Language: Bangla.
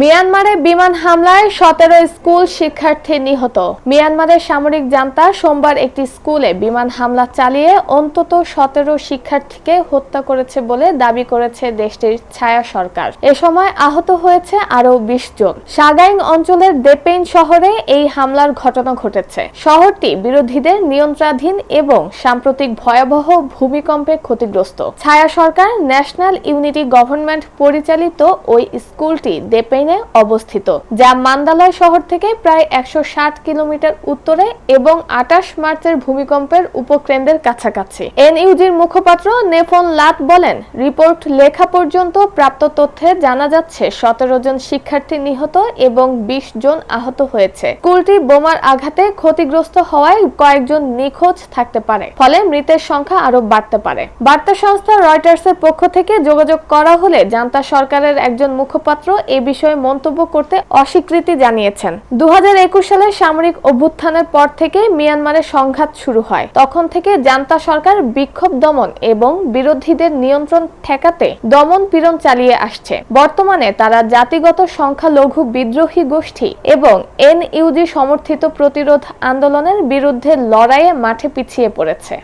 মিয়ানমারে বিমান হামলায় সতেরো স্কুল শিক্ষার্থী নিহত। মিয়ানমারের সামরিক জান্তা সোমবার একটি স্কুলে বিমান হামলা চালিয়ে অন্তত সতেরো শিক্ষার্থীকে হত্যা করেছে বলে দাবি করেছে দেশটির ছায়া সরকার। এ সময় আহত হয়েছে আরও বিশ জন। সাগাইং অঞ্চলের দেপেইন শহরে এই হামলার ঘটনা ঘটেছে। শহরটি বিরোধীদের নিয়ন্ত্রণাধীন এবং সাম্প্রতিক ভয়াবহ ভূমিকম্পে ক্ষতিগ্রস্ত। ছায়া সরকার ন্যাশনাল ইউনিটি গভর্নমেন্ট পরিচালিত ওই স্কুলটি দেপেইনে অবস্থিত, যা মান্দালয় শহর থেকে প্রায় একশো ষাট কিলোমিটার উত্তরে এবং আটাশ মার্চের ভূমিকম্পের উপকেন্দ্রের কাছাকাছি। এনইউজির মুখপাত্র নেফন লাট বলেন, রিপোর্ট লেখা পর্যন্ত প্রাপ্ত তথ্যে জানা যাচ্ছে সতেরো জন শিক্ষার্থী নিহত এবং বিশ জন আহত হয়েছে। স্কুলটি বোমার আঘাতে ক্ষতিগ্রস্ত হওয়ায় কয়েকজন নিখোঁজ থাকতে পারে, ফলে মৃতের সংখ্যা আরও বাড়তে পারে। বার্তা সংস্থা রয়টার্সের পক্ষ থেকে যোগাযোগ করা হলে জান্তা সরকারের একজন মুখপাত্র এ বিষয়ে মন্তব্য করতে অস্বীকৃতি জানিয়েছেন। দু সালের সামরিক অভ্যুত্থানের পর থেকে মিয়ানমারে সংঘাত শুরু হয়। তখন থেকে জান্তা সরকার বিক্ষোভ দমন এবং বিরোধীদের নিয়ন্ত্রণ ঠেকাতে দমন পীড়ন চালিয়ে আসছে। বর্তমানে তারা জাতিগত সংখ্যালঘু বিদ্রোহী গোষ্ঠী এবং এনইউজি সমর্থিত প্রতিরোধ আন্দোলনের বিরুদ্ধে লড়াইয়ে মাঠে পিছিয়ে পড়েছে।